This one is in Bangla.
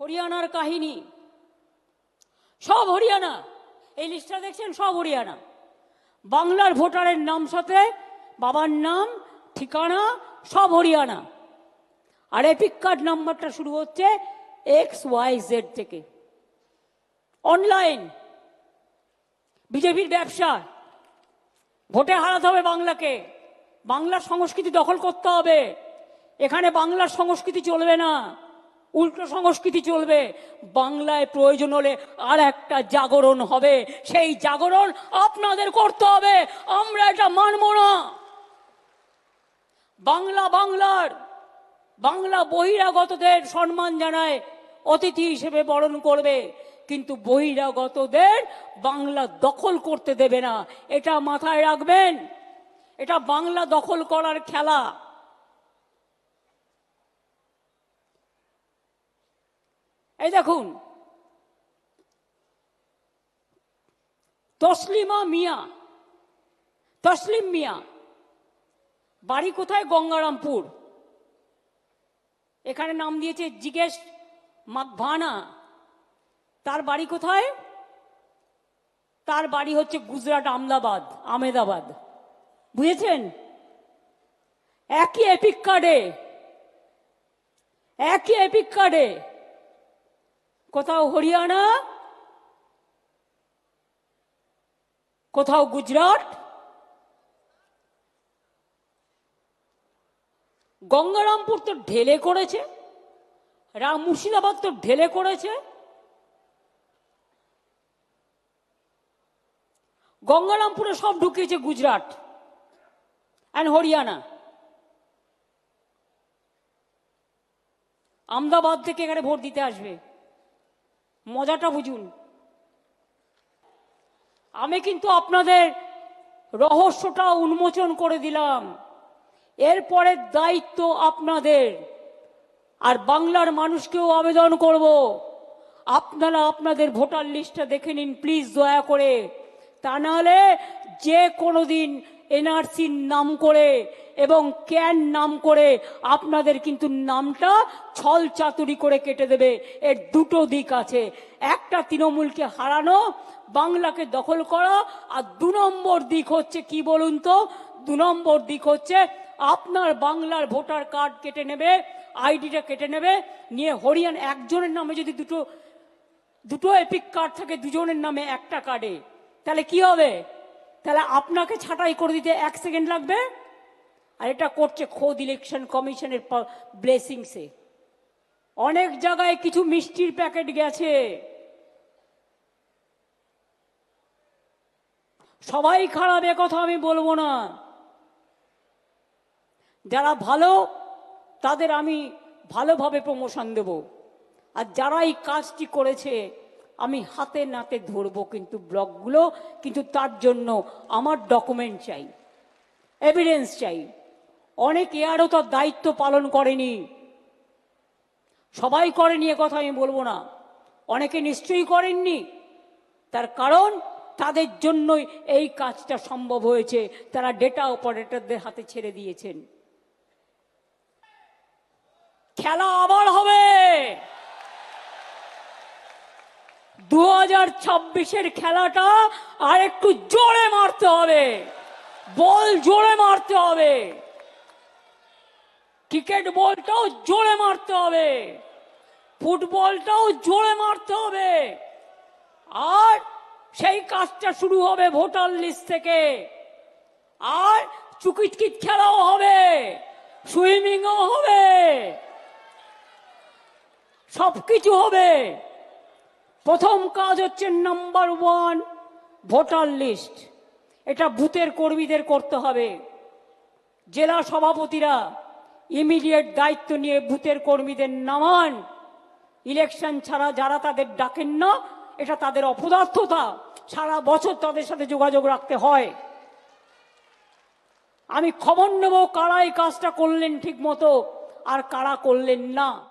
হরিয়ানার কাহিনী। সব হরিয়ানা। এই লিস্টটা দেখছেন? সব হরিয়ানা। বাংলার ভোটারের নাম সাথে বাবার নাম, ঠিকানা, সব হরিয়ানা। আর এপিক কার্ড নাম্বারটা শুরু হচ্ছে এক্স ওয়াই জেড থেকে। অনলাইন বিজেপির ব্যবসা। ভোটে হারাতে হবে বাংলাকে। বাংলার সংস্কৃতি দখল করতে হবে। এখানে বাংলার সংস্কৃতি চলবে না। উল্টো সংস্কৃতি চলবে। বাংলায় প্রয়োজন হলে আর একটা জাগরণ হবে। সেই জাগরণ আপনাদের করতে হবে। আমরা এটা মানব না। বাংলা বাংলার, বাংলা বহিরাগতদের সম্মান জানায়, অতিথি হিসেবে বরণ করবে। কিন্তু বহিরাগতদের বাংলা দখল করতে দেবে না। এটা মাথায় রাখবেন। এটা বাংলা দখল করার খেলা। এই দেখুন। তসলিমা মিয়া, তসলিম মিয়া, বাড়ি কোথায় গঙ্গারামপুর? এখানে নাম দিয়েছে জিজ্ঞেস মাকভানা তার বাড়ি কোথায়? তার বাড়ি হচ্ছে গুজরাট আমদাবাদ আমেদাবাদ বুঝেছেন? একই এপিক কার্ডে একই এপিক কার্ডে কোথাও হরিয়ানা, কোথাও গুজরাট, গঙ্গারামপুর তো ঢেলে করেছে, রাম মুর্শিদাবাদ তো ঢেলে করেছে, গঙ্গারামপুরে সব ঢুকিয়েছে গুজরাট অ্যান্ড হরিয়ানা। আমদাবাদ থেকে এখানে ভোট দিতে আসবে। মজাটা বুঝুন। আমি কিন্তু আপনাদের রহস্যটা উন্মোচন করে দিলাম। এরপরের দায়িত্ব আপনাদের। আর বাংলার মানুষকেও আবেদন করব। আপনারা আপনাদের ভোটার লিস্টটা দেখে নিন, প্লিজ দয়া করে। তা নাহলে যে কোনো দিন এনআরসির নাম করে এবং ক্যান নাম করে আপনাদের কিন্তু নামটা ছল চাতুরি করে কেটে দেবে। এর দুটো দিক আছে। একটা তৃণমূলকে হারানো, বাংলাকে দখল করা, আর দু নম্বর দিক হচ্ছে কি বলুন তো? দু নম্বর দিক হচ্ছে আপনার বাংলার ভোটার কার্ড কেটে নেবে, আইডিটা কেটে নেবে, নিয়ে হরিয়ান একজনের নামে যদি দুটো দুটো এপিক কার্ড থাকে দুজনের নামে একটা কার্ডে, তাহলে কি হবে? তাহলে আপনাকে ছাঁটাই করে দিতে এক সেকেন্ড লাগবে। আর এটা করছে খোদ ইলেকশন কমিশনের ব্লেসিংসে। অনেক জায়গায় কিছু মিষ্টির প্যাকেট গেছে। সবাই খারাপ কথা আমি বলব না। যারা ভালো, তাদের আমি ভালোভাবে প্রমোশন দেব। আর যারা এই কাজটি করেছে, আমি হাতে নাতে ধরবো কিন্তু ব্লকগুলো, কিন্তু তার জন্য আমার ডকুমেন্ট চাই এভিডেন্স চাই। অনেক এয়ারও তার দায়িত্ব পালন করেনি। সবাই করেনি এ কথা আমি বলব না। অনেকে নিশ্চয়ই করেননি। তার কারণ, তাদের জন্যই এই কাজটা সম্ভব হয়েছে। তারা ডেটা অপারেটরদের হাতে ছেড়ে দিয়েছেন। খেলা আবার হবে! দু হাজার ছাব্বিশের খেলাটা আর একটু জোরে মারতে হবে। বল জোরে মারতে হবে। ক্রিকেট বলটাও জোরে মারতে হবে। ফুটবলটাও জোরে মারতে হবে। আর সেই কাজটা শুরু হবে ভোটার লিস্ট থেকে। আর চুকিটকিট খেলাও হবে, সুইমিংও হবে, সবকিছু হবে। প্রথম কাজ হচ্ছে নাম্বার ওয়ান, ভোটার লিস্ট। এটা বুথের কর্মীদের করতে হবে। জেলা সভাপতিরা ইমিডিয়েট দায়িত্ব নিয়ে ভূতের কর্মীদের নামান। ইলেকশন ছাড়া যারা তাদের ডাকেন না, এটা তাদের অপদার্থতা। সারা বছর তাদের সাথে যোগাযোগ রাখতে হয়। আমি খবর নেব কারা এই কাজটা করলেন ঠিক মতো আর কারা করলেন না।